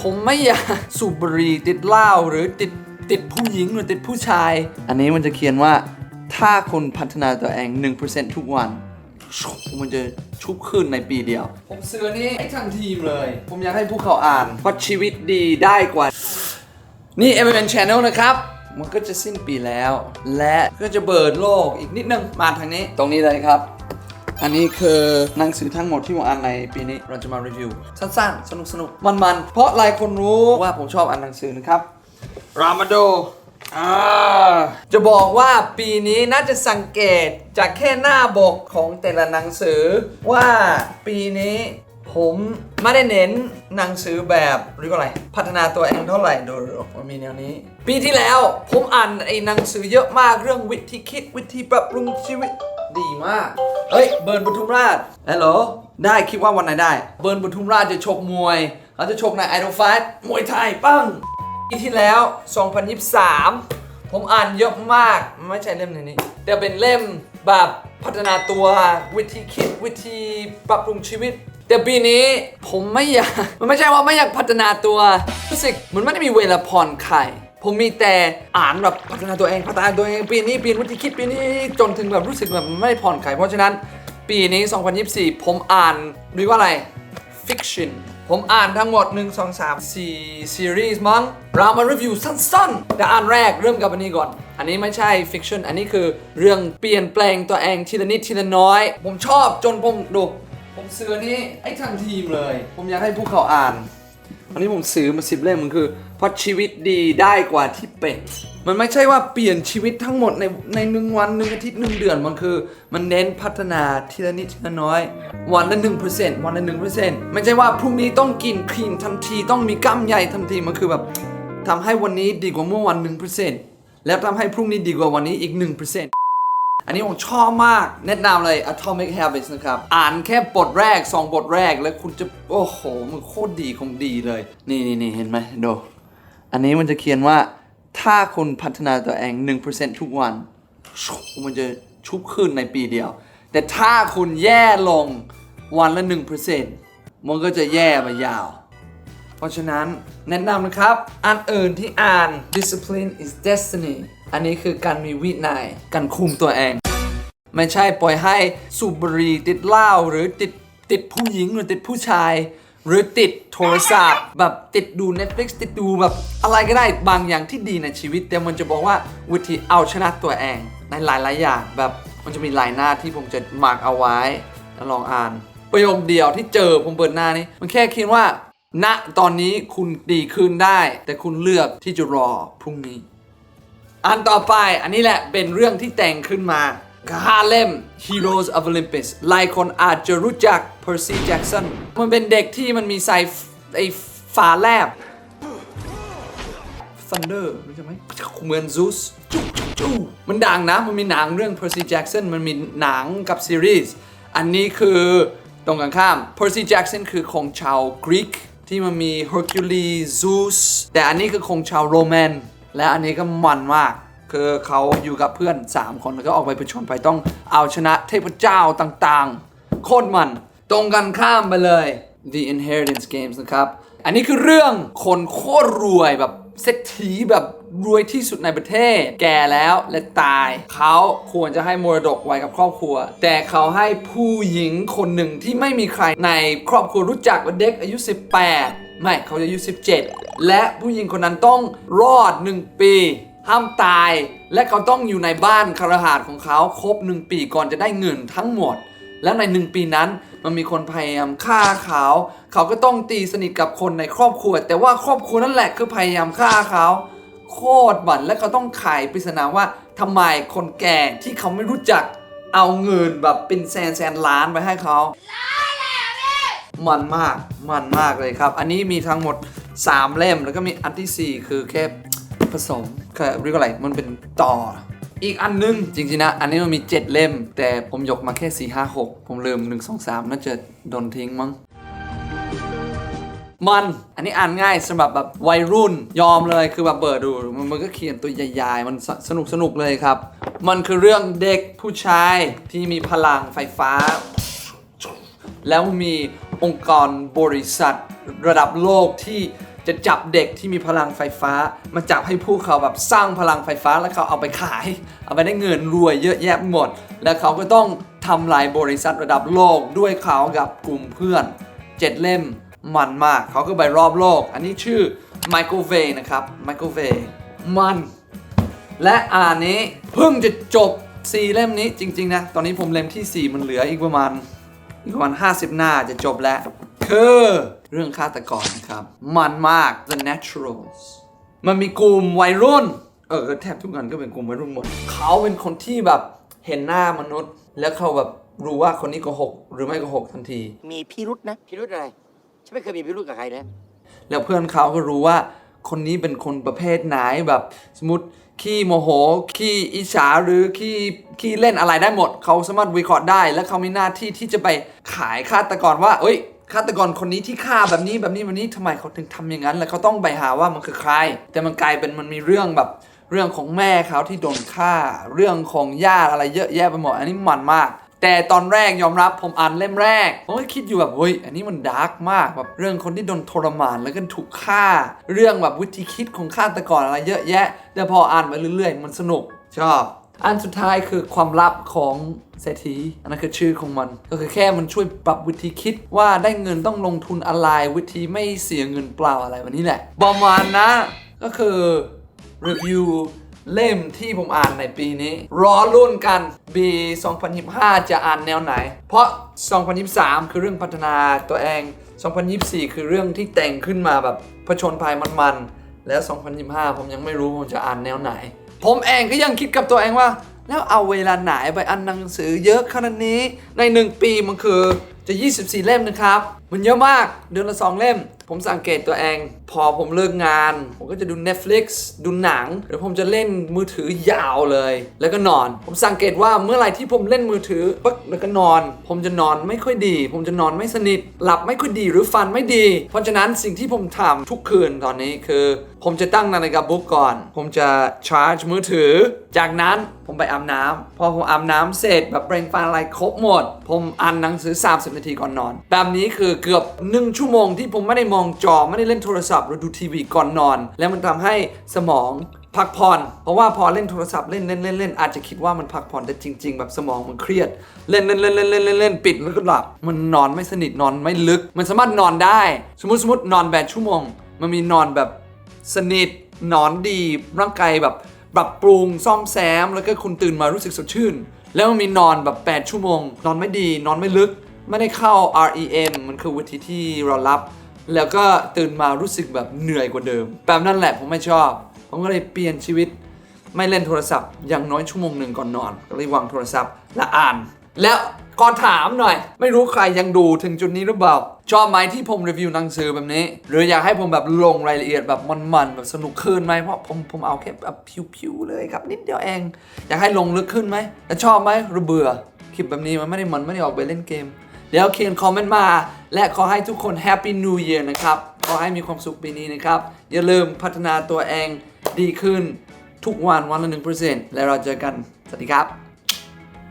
ผมไม่อยากสูบบุหรี่ติดเหล้าหรือติดติดผู้หญิงหรือติดผู้ชาย อันนี้มันจะเขียนว่าถ้าคุณพัฒนาตัวเอง 1%ทุกวัน มันจะชุบขึ้นในปีเดียว ผมซื้ออันนี้ให้ทั้งทีมเลย ผมอยากให้พวกเขาอ่าน เพราะชีวิตดีได้กว่า นี่ m m n Channel นะครับ มันก็จะสิ้นปีแล้ว และก็จะเบิดโลกอีกนิดนึง มาทางนี้ ตรงนี้เลยครับ อันนี้คือหนังสือทั้งหมดที่ผมอ่านในปีนี้เราจะมารีวิว สั้นๆ สนุกๆมันๆ เพราะหลายคนรู้ว่าผมชอบอ่านหนังสือนะครับรามาโดจะบอกว่าปีนี้น่าจะสังเกตจากแค่หน้าบกของแต่ละหนังสือ ว่าปีนี้ผมไม่ได้เน้นหนังสือแบบเรียกว่าอะไร พัฒนาตัวเองเท่าไหร่โดูมันมีแนวนี้ ปีที่แล้วผมอ่านไอ้หนังสือเยอะมากเรื่องวิธีคิดวิธีปรับปรุงชีวิต ดีมาก เฮ้ย เบิร์นปทุมราชฮัลโหลได้คิดว่าวันไหนได้ เบิร์นปทุมราชจะชกมวย เขาจะชกในไอดฟท์มวยไทยปั้งปีที่แล้ว 2023 ผมอ่านเยอะมาก ไม่ใช่เล่มนี้ แต่เป็นเล่มแบบพัฒนาตัววิธีคิดวิธีปรับปรุงชีวิต แต่ปีนี้ผมไม่อยาก มันไม่ใช่ว่าไม่อยากพัฒนาตัวรู้สึกเหมันไม่ได้มีเวลาผ่อนคลาย ผมมีแต่อ่านแบบพัฒนาตัวเองพัฒนาตัวเองปีนี้ปีนวิธีคิดปีนี้จนถึงแบบรู้สึกแบบไม่ผ่อนคลายเพราะฉะนั้น ปีนี้ 2024 ผมอ่านเรียกว่าอะไร fiction ผมอ่านทั้งหมด 1 2 3 4 ซีรีส์มั้ง เรามารีวิวสั้นๆ แต่อ่านแรกเริ่มกับอันนี้ก่อน อันนี้ไม่ใช่ fiction อันนี้คือเรื่องเปลี่ยนแปลงตัวเองทีละนิดทีละน้อย ผมชอบจนผมดู ผมซื้ออนนี้ให้ทั้งทีมเลย ผมอยากให้พวกเขาอ่าน อันนี้ผมซื้อมาสิบเล่มมันคือเพราะชีวิตดีได้กว่าที่เป็น มันไม่ใช่ว่าเปลี่ยนชีวิตทั้งหมดในในหนึ่งวันหนึ่งอาทิตย์หนึ่งเดือนมันคือ มันเน้นพัฒนาทีละนิดทีละน้อย วันละหนึ่งเปอร์เซ็นต์วันละหนึ่งเปอร์เซ็นต์ไม่ใช่ว่าพรุ่งนี้ต้องกินคลีนทันทีต้องมีกล้ามใหญ่ทันทีมันคือแบบทำให้วันนี้ดีกว่าเมื่อวันหนึ่งเปอร์เซ็นต์แล้วทำให้พรุ่งนี้ดีกว่าวันนี้อีกหนึ่งเปอร์เซ็นต์ อันนี้ผมชอบมาก แนะนำเลย Atomic Habits นะครับ อ่านแค่บทแรก 2 บทแรกแล้วคุณจะ โอ้โห มันโคตรดีของดีเลย นี่นี่นี่เห็นไหมดูอันนี้มันจะเขียนว่าถ้าคุณพัฒนาตัวเอง 1%ทุกวัน มันจะชุบขึ้นในปีเดียว แต่ถ้าคุณแย่ลงวันละ 1%มันก็จะแย่ไปยาว เพราะฉะนั้นแนะนำนะครับ อันอื่นที่อ่าน discipline is destiny อันนี้คือการมีวินัยการคุมตัวเอง ไม่ใช่ปล่อยให้สูบบุหรี่ติดเหล้าหรือติดติดผู้หญิงหรือติดผู้ชาย หรือติดโทรศัพท์ แบบติดดู Netflix ติดดูแบบอะไรก็ได้บางอย่างที่ดีในชีวิต แต่มันจะบอกว่าวิธีเอาชนะตัวเองในหลายๆอย่างแบบมันจะมีหลายหน้าที่ผมจะมาร์กเอาไว้แล้วลองอ่าน ประโยคเดียวที่เจอผมเปิดหน้านี้ มันแค่คิดว่าณตอนนี้คุณดีขึ้นได้ แต่คุณเลือกที่จะรอพรุ่งนี้ อันต่อไปอันนี้แหละเป็นเรื่องที่แต่งขึ้นมาห้าเลม Heroes of Olympus หลายคนอาจจะรู้จัก Percy Jackson มันเป็นเด็กที่มันมีใส่ไอ้ฝาแลบ Thunder รู้จักไหมเหมือน Zeus จุ๊จูมันดังนะ มันมีหนังเรื่อง Percy Jackson มันมีหนังกับซีรีส์ อันนี้คือตรงกันข้าม Percy Jackson คือของชาวกรีกที่มันมี Hercules Zeus แต่อันนี้คือของชาวโรแมน และอันนี้ก็มันมาก คือเขาอยู่กับเพื่อน 3 คนแล้วก็ออกไปผจญภัยต้องเอาชนะเทพเจ้าต่างๆ โคตรมัน ตรงกันข้ามไปเลย The Inheritance Games นะครับ อันนี้คือเรื่องคนโคตรรวยแบบ เศรษฐีแบบรวยที่สุดในประเทศ แก่แล้วและตาย เขาควรจะให้มรดกไว้กับครอบครัว แต่เขาให้ผู้หญิงคนหนึ่งที่ไม่มีใครในครอบครัวรู้จักว่าเด็กอายุ 18 ไม่เขาอายุ 17 และผู้หญิงคนนั้นต้องรอด 1 ปี ห้ามตาย และเขาต้องอยู่ในบ้านคารหาสน์ของเขาครบ 1 ปีก่อนจะได้เงินทั้งหมด แล้วในหนึ่งปีนั้นมันมีคนพยายามฆ่าเขา เขาก็ต้องตีสนิทกับคนในครอบครัว แต่ว่าครอบครัวนั่นแหละคือพยายามฆ่าเขา โคตรบั่นและเขาต้องไขปริศนาว่าทำไมคนแก่ที่เขาไม่รู้จักเอาเงินแบบเป็นแสนแสนล้านไปให้เขามันมากมันมากเลยครับ อันนี้มีทั้งหมด 3 เล่มแล้วก็มีอันทีสี่4 คือแค่ผสมแค่เรียกว่าอะไรมันเป็นต่อ อีกอันนึง จริงๆนะ อันนี้มันมี 7 เล่ม แต่ผมยกมาแค่ 4 5 6 ผมลืม 1 2 3 น่าจะโดนทิ้งมั้งมัน อันนี้อ่านง่ายสำหรับแบบวัยรุ่นยอมเลยคือแบบเปิดดูมันมันก็เขียนตัวใหญ่ๆมันสสนุกสนุกเลยครับ มันคือเรื่องเด็กผู้ชายที่มีพลังไฟฟ้า แล้วมีองค์กรบริษัทระดับโลกที่ จะจับเด็กที่มีพลังไฟฟ้า มาจับให้พวกเขาแบบสร้างพลังไฟฟ้าแล้วเขาเอาไปขาย เอาไปได้เงินรวยเยอะแยะหมด แล้วเขาก็ต้องทำลายบริษัทระดับโลกด้วยเขากับกลุ่มเพื่อนเจ็ดเล่มมันมากเขาก็ไปรอบโลก อันนี้ชื่อไมเคิลเวย์นะครับไมเคิลเวย์มัน และอ่านนี้เพิ่งจะจบ 4 เล่มนี้จริง ๆ นะ ตอนนี้ผมเล่มที่ 4 มันเหลืออีกประมาณอีกประมาณ 50 หน้าจะจบแล้ว คือเรื่องฆาตกรนะครับ มันมาก The Naturals มันมีกลุ่มวัยรุ่น เออแทบทุกงานก็เป็นกลุ่มวัยรุ่นหมด เขาเป็นคนที่แบบเห็นหน้ามนุษย์ แล้วเขาแบบรู้ว่าคนนี้โกหกหรือไม่โกหกทันที มีพิรุษนะพิรุธอะไรฉันไม่เคยมีพิรุธกับใครนะแล้วเพื่อนเขาก็รู้ว่าคนนี้เป็นคนประเภทไหนแบบ สมมติขี้โมโหขี้อิจฉาหรือขี้ขี้เล่นอะไรได้หมด เขาสามารถวิเคราะห์ได้ และเขามีหน้าที่ที่จะไปขายฆาตกรว่า เอ้ย ฆาตกรคนนี้ที่ฆ่าแบบนี้แบบนี้แบบนี้ทำไมเขาถึงทำอย่างนั้น แล้วเขาต้องไปหาว่ามันคือใคร แต่มันกลายเป็นมันมีเรื่องแบบเรื่องของแม่เขาที่โดนฆ่า เรื่องของญาติอะไรเยอะแยะไปหมด อันนี้มันมาก แต่ตอนแรกยอมรับผมอ่านเล่มแรกผมก็คิดอยู่แบบเฮ้ยอันนี้มันดาร์กมากแบบเรื่องคนที่โดนทรมานแล้วก็ถูกฆ่า เรื่องแบบวิธีคิดของฆาตกรอะไรเยอะแยะ แต่พออ่านไปเรื่อยๆ มันสนุกชอบ อันสุดท้ายคือความลับของเศรษฐีอันนั้นคือชื่อของมัน ก็คือแค่มันช่วยปรับวิธีคิดว่าได้เงินต้องลงทุนอะไรวิธีไม่เสียเงินเปล่าอะไรแบบนี้แหละประมาณนะก็คือรีวิวเล่มที่ผมอ่านในปีนี้ รอรุ่นกันปี 2025 จะอ่านแนวไหน เพราะ 2023 คือเรื่องพัฒนาตัวเอง 2024 คือเรื่องที่แต่งขึ้นมาแบบผจญภัยมันๆ แล้ว 2025 ผมยังไม่รู้ผมจะอ่านแนวไหน ผมเองก็ยังคิดกับตัวเองว่า แล้วเอาเวลาไหนไปอ่านหนังสือเยอะขนาดนี้ ในหนึ่งปีมันคือจะ 24 เล่มนะครับ มันเยอะมากเดือนละ 2 เล่ม ผมสังเกตตัวเอง พอผมเลิกงาน ผมก็จะดู Netflix ดูหนัง หรือผมจะเล่นมือถือยาวเลย แล้วก็นอน ผมสังเกตว่าเมื่อไหร่ที่ผมเล่นมือถือปึ๊กแล้วก็นอน ผมจะนอนไม่ค่อยดี ผมจะนอนไม่สนิท หลับไม่ค่อยดีหรือฟันไม่ดี เพราะฉะนั้นสิ่งที่ผมทำทุกคืนตอนนี้คือผมจะตั้งนาฬิกาปลุกก่อน ผมจะชาร์จมือถือ จากนั้นผมไปอาบน้ำพอผมอาบน้ำเสร็จแบบเปล่งฟันอะไรครบหมด ผมอ่านหนังสือ 30 นาทีก่อนนอน แบบนี้คือเกือบ 1 ชั่วโมงที่ผมไม่ได้มองจอ ไม่ได้เล่นโทรศัพท์ หรือดูทีวีก่อนนอน แล้วมันทำให้สมองพักผ่อน เพราะว่าพอเล่นโทรศัพท์เล่นเล่นเล่นเล่นอาจจะคิดว่ามันพักผ่อนแต่จริง ๆ แบบสมองมันเครียด เล่นเล่นเล่นเล่นเล่นเล่นเล่นปิดแล้วก็หลับ มันนอนไม่สนิทนอนไม่ลึก มันสามารถนอนได้ สมมติสมมตินอนแปดชั่วโมง มันมีนอนแบบ สนิทนอนดีร่างกายแบบปรับปรุงซ่อมแซม แล้วก็คุณตื่นมารู้สึกสดชื่น แล้วมันมีนอนแบบ 8 ชั่วโมง นอนไม่ดี นอนไม่ลึก ไม่ได้เข้า REM มันคือวิธีที่เรารับ แล้วก็ตื่นมารู้สึกแบบเหนื่อยกว่าเดิม แบบนั้นแหละผมไม่ชอบ ผมก็เลยเปลี่ยนชีวิต ไม่เล่นโทรศัพท์อย่างน้อยชั่วโมงหนึ่งก่อนนอนก็เลยวางโทรศัพท์และอ่าน แล้วก่อนถามหน่อย ไม่รู้ใครยังดูถึงจุดนี้หรือเปล่า ชอบไหมที่ผมรีวิวหนังสือแบบนี้ หรืออยากให้ผมแบบลงรายละเอียดแบบมันๆแบบสนุกขึ้นไหมเพราะผมผมเอาแค่แบบผิวๆเลยครับนิดเดียวเอง อยากให้ลงลึกขึ้นไหมแล้วชอบไหมหรือเบื่อคลิปแบบนี้มันไม่ได้มันไม่ได้ออกไปเล่นเกม เดี๋ยวเขียนคอมเมนต์มา และขอให้ทุกคน Happy New Year นะครับ ขอให้มีความสุขปีนี้นะครับ อย่าลืมพัฒนาตัวเองดีขึ้นทุกวันวันละ1%และเราเจอกันสวัสดีครับ